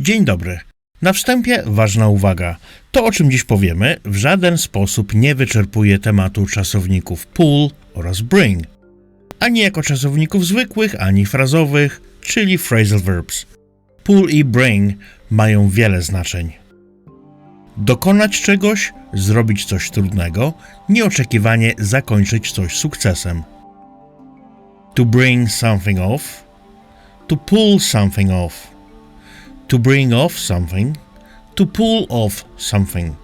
Dzień dobry. Na wstępie ważna uwaga. To, o czym dziś powiemy, w żaden sposób nie wyczerpuje tematu czasowników pull oraz bring. Ani jako czasowników zwykłych, ani frazowych, czyli phrasal verbs. Pull i bring mają wiele znaczeń. Dokonać czegoś, zrobić coś trudnego, nieoczekiwanie zakończyć coś sukcesem. To bring something off, to pull something off, to bring off something, to pull off something.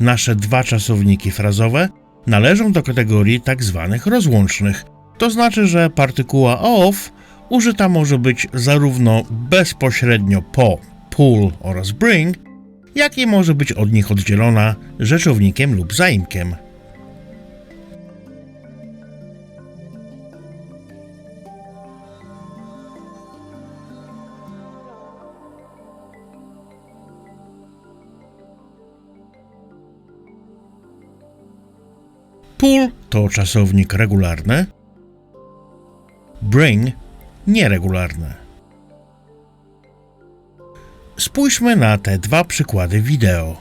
Nasze dwa czasowniki frazowe należą do kategorii tak zwanych rozłącznych. To znaczy, że partykuła off użyta może być zarówno bezpośrednio po pull oraz bring, jak i może być od nich oddzielona rzeczownikiem lub zaimkiem. Pull to czasownik regularny, bring nieregularny. Spójrzmy na te dwa przykłady wideo.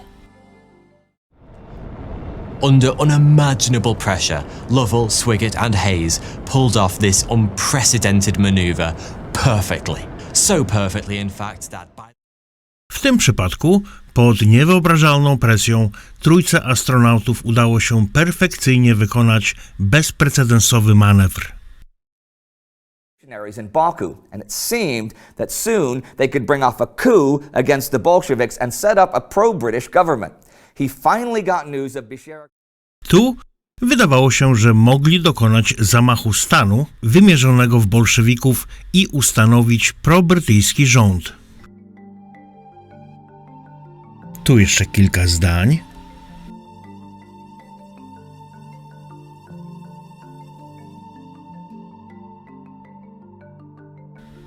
Under unimaginable pressure, Lovell, Swiggett, and Hayes pulled off this unprecedented maneuver perfectly. So perfectly, in fact, that by W tym przypadku, pod niewyobrażalną presją, trójce astronautów udało się perfekcyjnie wykonać bezprecedensowy manewr. in Baku, and it seemed that soon they could bring off a coup against the Bolsheviks and set up a pro British government. He finally got news of Bashar. Tu wydawało się, że mogli dokonać zamachu stanu wymierzonego w bolszewików i ustanowić probrytyjski rząd. Tu jeszcze kilka zdań.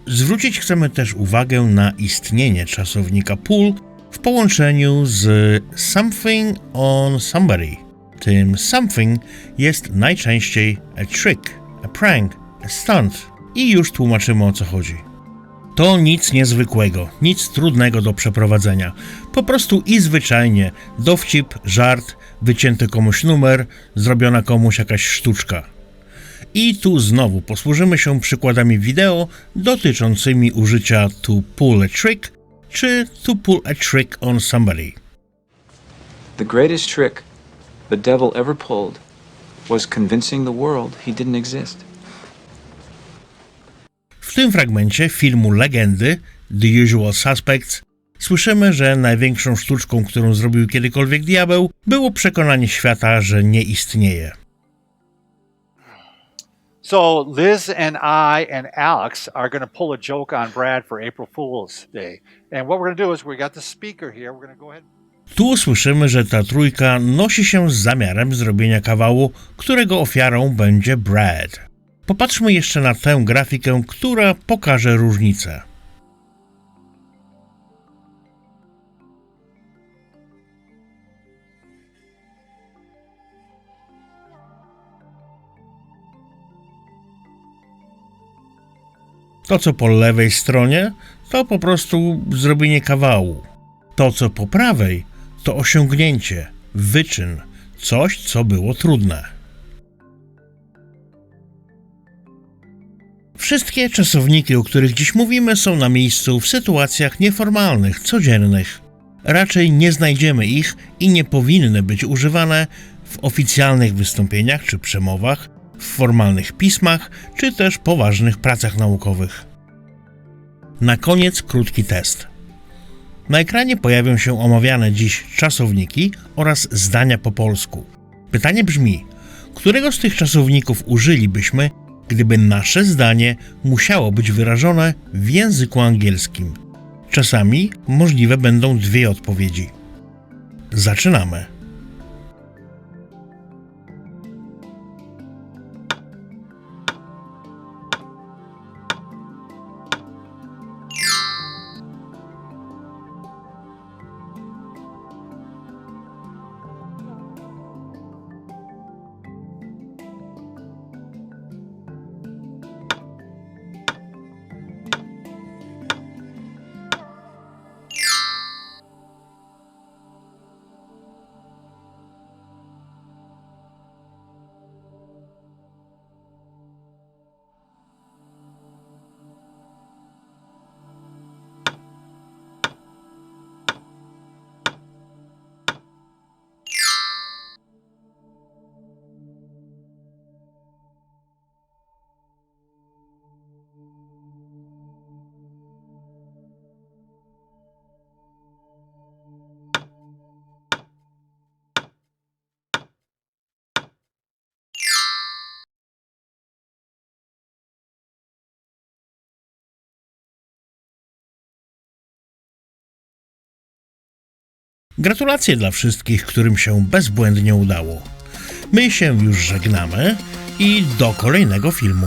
Zwrócić chcemy też uwagę na istnienie czasownika pull w połączeniu z something on somebody. Tym something jest najczęściej a trick, a prank, a stunt. I już tłumaczymy o co chodzi. To nic niezwykłego, nic trudnego do przeprowadzenia. Po prostu i zwyczajnie dowcip, żart, wycięty komuś numer, zrobiona komuś jakaś sztuczka. I tu znowu posłużymy się przykładami wideo dotyczącymi użycia to pull a trick czy to pull a trick on somebody. The greatest trick the devil ever pulled was convincing the world he didn't exist. W tym fragmencie filmu Legendy The Usual Suspects słyszymy, że największą sztuczką, którą zrobił kiedykolwiek diabeł, było przekonanie świata, że nie istnieje. So Liz and I and Alex are going to pull a joke on Brad for April Fool's Day. And what we're going to do is we got the speaker here. We're going to go ahead. Tu słyszymy, że ta trójka nosi się z zamiarem zrobienia kawału, którego ofiarą będzie Brad. Popatrzmy jeszcze na tę grafikę, która pokaże różnicę. To, co po lewej stronie, to po prostu zrobienie kawału. To, co po prawej, to osiągnięcie, wyczyn, coś, co było trudne. Wszystkie czasowniki, o których dziś mówimy, są na miejscu w sytuacjach nieformalnych, codziennych. Raczej nie znajdziemy ich i nie powinny być używane w oficjalnych wystąpieniach czy przemowach, w formalnych pismach, czy też poważnych pracach naukowych. Na koniec krótki test. Na ekranie pojawią się omawiane dziś czasowniki oraz zdania po polsku. Pytanie brzmi: którego z tych czasowników użylibyśmy, gdyby nasze zdanie musiało być wyrażone w języku angielskim? Czasami możliwe będą dwie odpowiedzi. Zaczynamy. Gratulacje dla wszystkich, którym się bezbłędnie udało. My się już żegnamy i do kolejnego filmu.